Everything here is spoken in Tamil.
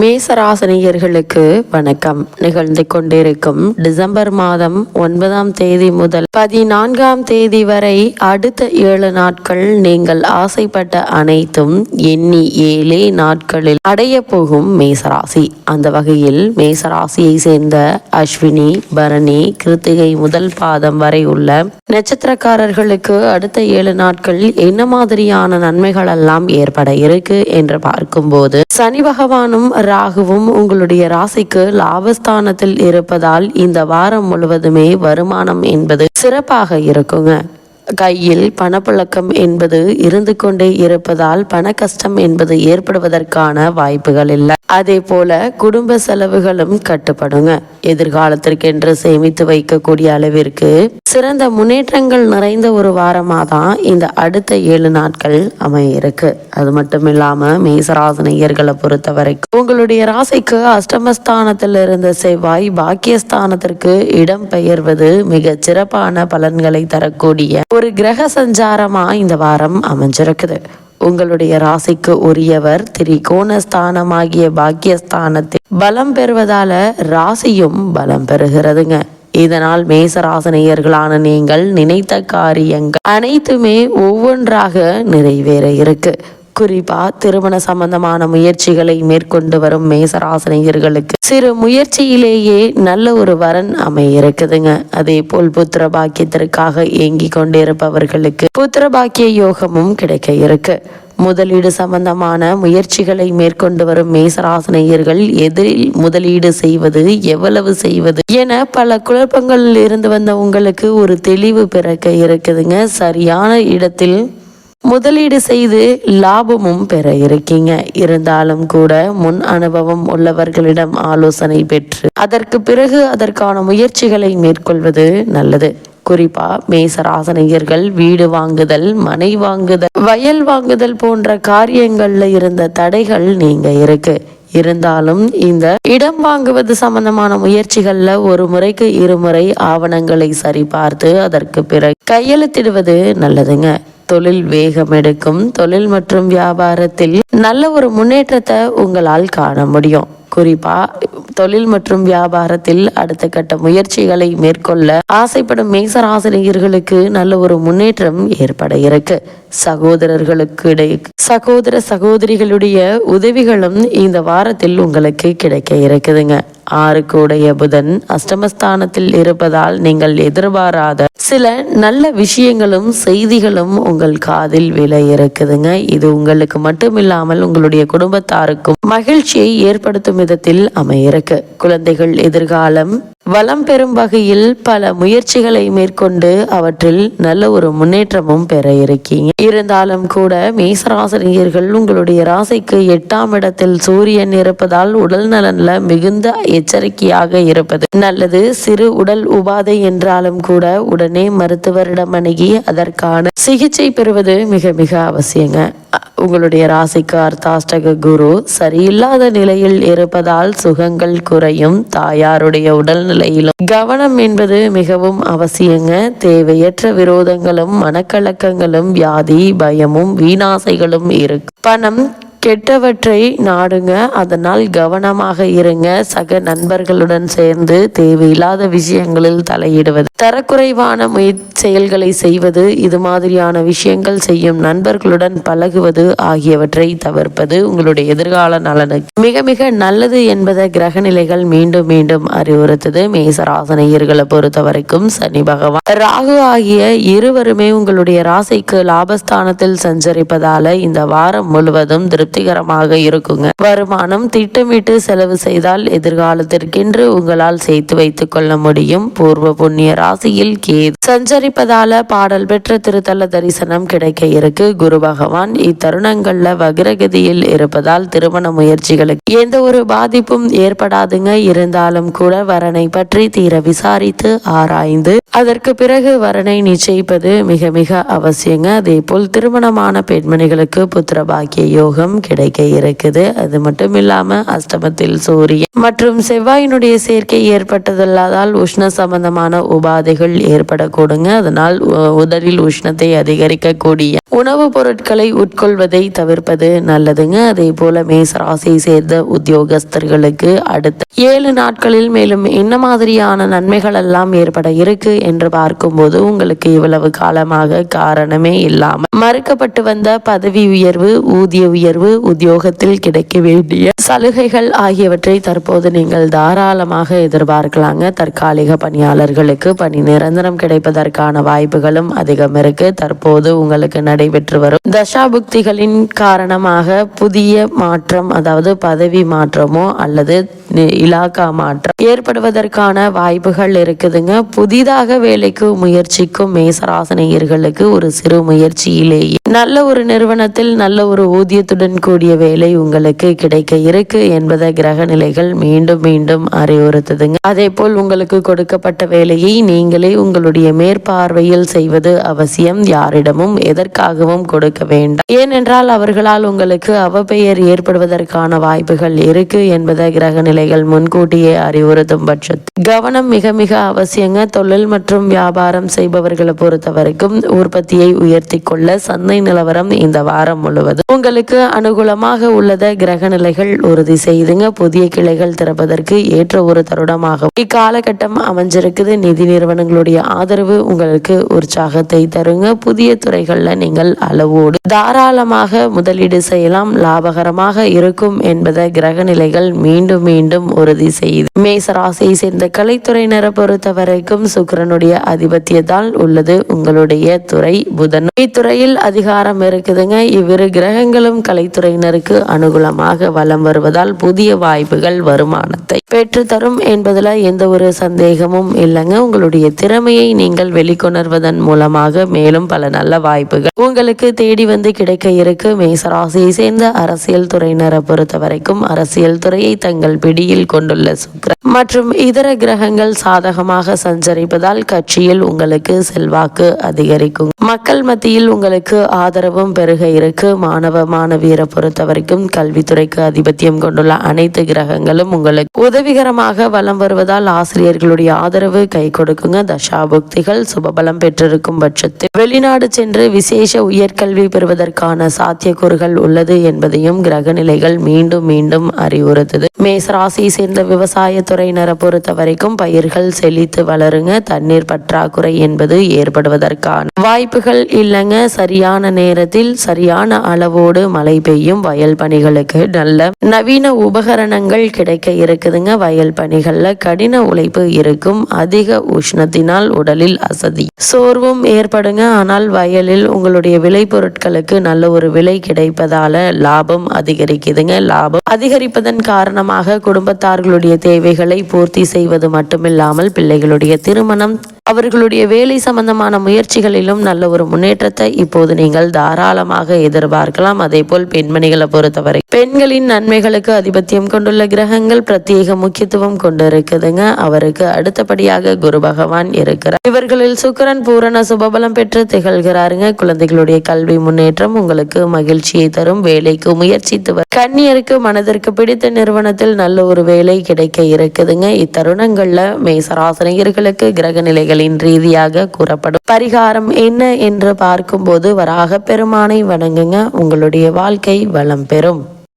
மேசராசனியர்களுக்கு வணக்கம். நிகழ்ந்து கொண்டிருக்கும் டிசம்பர் மாதம் ஒன்பதாம் தேதி முதல் பதினான்காம் தேதி வரை அடுத்த ஏழு நாட்கள் நீங்கள் ஆசைப்பட்ட அனைத்தும் எண்ணி ஏழே நாட்களில் அடைய போகும் மேசராசி. அந்த வகையில் மேசராசியை சேர்ந்த அஸ்வினி பரணி கிருத்திகை முதல் பாதம் வரை உள்ள நட்சத்திரக்காரர்களுக்கு அடுத்த ஏழு நாட்கள் என்ன மாதிரியான நன்மைகள் எல்லாம் ஏற்பட இருக்கு என்று பார்க்கும்போது சனி பகவானும் ராகுவும் உங்களுடைய ராசிக்கு லாபஸ்தானத்தில் இருப்பதால் இந்த வாரம் முழுவதுமே வருமானம் என்பது சிறப்பாக இருக்குங்க. கையில் பணப்புழக்கம் என்பது இருந்து கொண்டே இருப்பதால் பண கஷ்டம் என்பது ஏற்படுவதற்கான வாய்ப்புகள் இல்லை. அதே போல குடும்ப செலவுகளும் கட்டுப்படுங்க. எதிர்காலத்திற்கென்று சேமித்து வைக்கக்கூடிய அளவிற்கு சிறந்த முன்னேற்றங்கள் நிறைந்த ஒரு வாரமாக தான் இந்த அடுத்த ஏழு நாட்கள் அமைய இருக்கு அது மட்டும் இல்லாம மேசராசனையர்களை பொறுத்த வரைக்கும் உங்களுடைய ராசிக்கு அஷ்டமஸ்தானத்தில் இருந்த செவ்வாய் பாக்கியஸ்தானத்திற்கு இடம் பெயர்வது மிக சிறப்பான பலன்களை தரக்கூடிய ஒரு கிரக சஞ்சாரமா இந்த வாரம் அமைஞ்சிருக்குது. உங்களுடைய ராசிக்கு உரியவர் திரிகோணஸ்தானமாகிய பாக்கியஸ்தானத்தில் பலம் பெறுவதால ராசியும் பலம் பெறுகிறதுங்க. இதனால் மேசராசனையர்களான நீங்கள் நினைத்த காரியங்கள் அனைத்துமே ஒவ்வொன்றாக நிறைவேற இருக்கு. குறிப்பா திருமண சம்பந்தமான முயற்சிகளை மேற்கொண்டு வரும் மேசராசனையர்களுக்கு. சிறு முயற்சியிலேயே நல்ல ஒரு வரன் அமைய இருக்குதுங்க அதே போல் புத்திர பாக்கியத்திற்காக ஏங்கி கொண்டிருப்பவர்களுக்கு புத்திர பாக்கிய யோகமும் கிடைக்க இருக்கு முதலீடு சம்பந்தமான முயற்சிகளை மேற்கொண்டு வரும் மேசராசனையர்கள் எதிரில் முதலீடு செய்வது எவ்வளவு செய்வது என பல குழப்பங்களில் இருந்து வந்த உங்களுக்கு ஒரு தெளிவு பிறக்க இருக்குதுங்க. சரியான இடத்தில் முதலீடு செய்து லாபமும் பெற இருக்கீங்க. இருந்தாலும் கூட முன் அனுபவம் உள்ளவர்களிடம் ஆலோசனை பெற்று அதற்கு பிறகு அதற்கான முயற்சிகளை மேற்கொள்வது நல்லது. குறிப்பா மேசராசனையர்கள் வீடு வாங்குதல் மனை வாங்குதல் வயல் வாங்குதல் போன்ற காரியங்கள்ல இருந்த தடைகள் நீங்க இருக்கு. இருந்தாலும் இந்த இடம் வாங்குவது சம்பந்தமான முயற்சிகள்ல ஒரு முறைக்கு இருமுறை ஆவணங்களை சரிபார்த்து அதற்கு பிறகு கையெழுத்திடுவது நல்லதுங்க. தொழில் வேகம் எடுக்கும். தொழில் மற்றும் வியாபாரத்தில் நல்ல ஒரு முன்னேற்றத்தை உங்களால் காண முடியும். குறிப்பா தொழில் மற்றும் வியாபாரத்தில் அடுத்த கட்ட முயற்சிகளை மேற்கொள்ள ஆசைப்படும் மேசராசிரியர்களுக்கு நல்ல ஒரு முன்னேற்றம் ஏற்பட இருக்கு. சகோதரர்களுக்கு இடையே. சகோதர சகோதரிகளுடைய உதவிகளும் இந்த வாரத்தில் உங்களுக்கு கிடைக்க இருக்குதுங்க. ஆறுக்குடைய புதன் அஷ்டமஸ்தானத்தில் இருப்பதால் நீங்கள் எதிர்பாராத சில நல்ல விஷயங்களும் செய்திகளும் உங்கள் காதில் விலை இருக்குதுங்க. இது உங்களுக்கு மட்டுமில்லாமல் உங்களுடைய குடும்பத்தாருக்கும் மகிழ்ச்சியை ஏற்படுத்தும் விதத்தில் அமையிருக்கு குழந்தைகள் எதிர்காலம் வளம் பெறும் வகையில் பல முயற்சிகளை மேற்கொண்டு அவற்றில் நல்ல ஒரு முன்னேற்றமும் பெற இருக்கீங்க. இருந்தாலும் கூட மேசராசிரியர்கள் உங்களுடைய ராசிக்கு எட்டாம் இடத்தில் சூரியன் இருப்பதால் உடல் நலன்ல மிகுந்த எச்சரிக்கையாக இருப்பது நல்லது. சிறு உடல் உபாதை என்றாலும் கூட உடனே மருத்துவரிடம் அணுகி அதற்கான சிகிச்சை பெறுவது மிக மிக அவசியங்க. உங்களுடைய ராசிக்கு அர்த்தாஷ்டக குரு சரியில்லாத நிலையில் இருப்பதால் சுகங்கள் குறையும். தாயாருடைய உடல்நிலையிலும் கவனம் என்பது மிகவும் அவசியங்க. தேவையற்ற விரோதங்களும் மனக்கலக்கங்களும் வியாதி பயமும் வீணாசைகளும் இருக்கு. பணம் கெட்டவற்றை நாடுங்க அதனால் கவனமாக இருங்க. சக நண்பர்களுடன் சேர்ந்து தேவையில்லாத விஷயங்களில் தலையிடுவது. தரக்குறைவான முய செயல்களை செய்வது இது மாதிரியான விஷயங்கள் செய்யும் நண்பர்களுடன் பழகுவது ஆகியவற்றை தவிர்ப்பது உங்களுடைய எதிர்கால நலனுக்கு மிக மிக நல்லது என்பதை கிரகநிலைகள் மீண்டும் மீண்டும் அறிவுறுத்தது. மேசராசனையர்களை பொறுத்த வரைக்கும் சனி பகவான். ராகு ஆகிய இருவருமே உங்களுடைய ராசிக்கு லாபஸ்தானத்தில் சஞ்சரிப்பதால இந்த வாரம் முழுவதும் திருப்திகரமாக இருக்குங்க. வருமானம் திட்டமிட்டு செலவு செய்தால் எதிர்காலத்திற்கென்று உங்களால் சேர்த்து வைத்துக் கொள்ள முடியும். பூர்வ புண்ணிய ராசியில் கேது சஞ்சரிப்பதால பாடல் பெற்ற திருத்தல தரிசனம் கிடைக்க இருக்கு. குரு பகவான் இத்தருணங்கள்ல வக்ரகதியில் இருப்பதால் திருமண முயற்சிகளுக்கு எந்த ஒரு பாதிப்பும் ஏற்படாதுங்க. இருந்தாலும் கூட வரனை பற்றி தீர விசாரித்து ஆராய்ந்து அதற்கு பிறகு வரனை நிச்சயிப்பது மிக மிக அவசியங்க. அதே போல் திருமணமான பெண்மணிகளுக்கு புத்திர பாக்கிய யோகம் கிடைக்க இருக்குது. அது மட்டும் இல்லாம அஷ்டமத்தில் சூரியன் மற்றும் செவ்வாயினுடைய சேர்க்கை ஏற்பட்டதல்லாதால் உஷ்ண சம்பந்தமான உபாதைகள் ஏற்படக்கூடுங்க. அதனால் உடலில் உஷ்ணத்தை அதிகரிக்கக்கூடிய உணவுப் பொருட்களை உட்கொள்வதை தவிர்ப்பது நல்லதுங்க. அதே போல மேச ராசியை சேர்ந்த உத்தியோகஸ்தர்களுக்கு அடுத்த ஏழு நாட்களில் மேலும் என்ன மாதிரியான நன்மைகள் எல்லாம் ஏற்பட இருக்கு என்று பார்க்கும்போது உங்களுக்கு இவ்வளவு காலமாக காரணமே இல்லாமல் மறுக்கப்பட்டு வந்த பதவி உயர்வு ஊதிய உயர்வு உத்தியோகத்தில் கிடைக்க வேண்டிய சலுகைகள் ஆகியவற்றை தற்போது நீங்கள் தாராளமாக எதிர்பார்க்கலாங்க. தற்காலிக பணியாளர்களுக்கு பணி நிரந்தரம் கிடைப்பதற்கான வாய்ப்புகளும் அதிகம் இருக்கு. தற்போது உங்களுக்கு நடைபெற்று வரும் தசாபுக்திகளின் காரணமாக புதிய மாற்றம் அதாவது பதவி மாற்றமோ அல்லது இலாக்கா மாற்றம். ஏற்படுவதற்கான வாய்ப்புகள் இருக்குதுங்க. புதிதாக வேலைக்கு முயற்சிக்கும் மேசராசனையர்களுக்கு ஒரு சிறு முயற்சியிலேயே. நல்ல ஒரு நிறுவனத்தில் நல்ல ஒரு ஊதியத்துடன் கூடிய வேலை உங்களுக்கு கிடைக்க இருக்கு என்பதை கிரக நிலைகள் மீண்டும் மீண்டும் அறிவுறுத்துதுங்க. அதே போல் உங்களுக்கு கொடுக்கப்பட்ட வேலையை நீங்களே உங்களுடைய மேற்பார்வையில் செய்வது அவசியம். யாரிடமும் எதற்காகவும் கொடுக்க வேண்டாம். ஏனென்றால் அவர்களால் உங்களுக்கு அவப்பெயர் ஏற்படுவதற்கான வாய்ப்புகள் இருக்கு என்பதை கிரக பிள்ளைகள் முன்கூட்டியே அறிவுறுத்தும் பட்சத்தில் கவனம் மிக மிக அவசியங்க. தொழில் மற்றும் வியாபாரம் செய்பவர்களை பொறுத்த வரைக்கும் உற்பத்தியை உயர்த்தி கொள்ள சந்தை நிலவரம் இந்த வாரம் முழுவதும் உங்களுக்கு அனுகூலமாக உள்ளத கிரக நிலைகள் உறுதி செய்துங்க. புதிய கிளைகள் திறப்பதற்கு ஏற்ற ஒரு தருணமாகும் இக்காலகட்டம் அமைஞ்சிருக்குது. நிதி நிறுவனங்களுடைய ஆதரவு உங்களுக்கு உற்சாகத்தை தருங்க. புதிய துறைகள்ல நீங்கள் அளவோடு தாராளமாக முதலீடு செய்யலாம். லாபகரமாக இருக்கும் என்பதை கிரக நிலைகள் மீண்டும் மீண்டும் உறுதி செய்து. மேசராசியை சேர்ந்த கலைத்துறையினரை பொறுத்த வரைக்கும் சுக்கிரனுடைய அதிபத்தியத்தால் உள்ளது உங்களுடைய துறை புதன். இத்துறையில் அதிகாரம் இருக்குதுங்க. இவ்விரு கிரகங்களும் கலைத்துறையினருக்கு அனுகூலமாக வலம் வருவதால் புதிய வாய்ப்புகள் வருமானத்தை பெற்றுத்தரும் என்பதுல எந்த ஒரு சந்தேகமும் இல்லைங்க. உங்களுடைய திறமையை நீங்கள் வெளிக்கொணர்வதன் மூலமாக மேலும் பல நல்ல வாய்ப்புகள் உங்களுக்கு தேடி வந்து கிடைக்க இருக்கு. மேசராசியை சேர்ந்த அரசியல் துறையினரை பொறுத்த வரைக்கும் அரசியல் துறையை தங்கள் பிடி அடியில் கொண்டுள்ள சுக்கிரன் மற்றும் இதர கிரகங்கள் சாதகமாக சஞ்சரிப்பதால் கட்சியில் உங்களுக்கு செல்வாக்கு அதிகரிக்கும். மக்கள் மத்தியில் உங்களுக்கு ஆதரவும் பெருக இருக்கு. மாணவ மாணவியரை பொறுத்த வரைக்கும் கல்வித்துறைக்கு ஆதிபத்தியம் கொண்டுள்ள அனைத்து கிரகங்களும் உங்களுக்கு உதவிகரமாக வலம் வருவதால் ஆசிரியர்களுடைய ஆதரவு கை கொடுக்குங்க. தசாபுக்திகள் சுபபலம் பெற்றிருக்கும் பட்சத்தில் வெளிநாடு சென்று விசேஷ உயர்கல்வி பெறுவதற்கான சாத்தியக்கூறுகள் உள்ளது என்பதையும் கிரக நிலைகள் மீண்டும் மீண்டும் அறிவுறுத்துது. மேசராசியை சேர்ந்த விவசாய துறையினரை பொறுத்த வரைக்கும் பயிர்கள் செழித்து வளருங்க. தண்ணீர் பற்றாக்குறை என்பது ஏற்படுவதற்கான வாய்ப்புகள் இல்லைங்க. சரியான நேரத்தில் சரியான அளவோடு மழை பெய்யும். வயல் பணிகளுக்கு நல்ல நவீன உபகரணங்கள் கிடைக்க இருக்குதுங்க. வயல் பணிகள்ல கடின உழைப்பு இருக்கும். அதிக உஷ்ணத்தினால் உடலில் அசதி சோர்வும் ஏற்படுங்க. ஆனால் வயலில் உங்களுடைய விளைபொருட்களுக்கு நல்ல ஒரு விலை கிடைப்பதால லாபம் அதிகரிக்குதுங்க. லாபம் அதிகரிப்பதன் காரணமாக குடும்பத்தார்களுடைய தேவைகளை பூர்த்தி செய்வது மட்டுமில்லாமல் பிள்ளைகளுடைய திருமணம் அவர்களுடைய வேலை சம்பந்தமான முயற்சிகளிலும் நல்ல ஒரு முன்னேற்றத்தை இப்போது நீங்கள் தாராளமாக எதிர்பார்க்கலாம். அதே போல் பெண்மணிகளை பொறுத்தவரை பெண்களின் நன்மைகளுக்கு அதிபத்தியம் கொண்டுள்ள கிரகங்கள் பிரத்யேக முக்கியத்துவம் கொண்டு இருக்குதுங்க அவருக்கு அடுத்தபடியாக குரு பகவான் இருக்கிறார். இவர்களில் சுக்கிரன் பூரண சுபபலம் பெற்று திகழ்கிறாருங்க. குழந்தைகளுடைய கல்வி முன்னேற்றம் உங்களுக்கு மகிழ்ச்சியை தரும். வேலைக்கு முயற்சித்து வரும் கன்னியருக்கு மனதிற்கு பிடித்த நிறுவனத்தில் நல்ல ஒரு வேலை கிடைக்க இருக்குதுங்க. இத்தருணங்கள்ல மேசராசனையர்களுக்கு கிரக நிலைகளின் ரீதியாக கூறப்படும். பரிகாரம் என்ன என்று பார்க்கும்போது வராக பெருமானை வணங்குங்க. உங்களுடைய வாழ்க்கை வளம் பெறும்.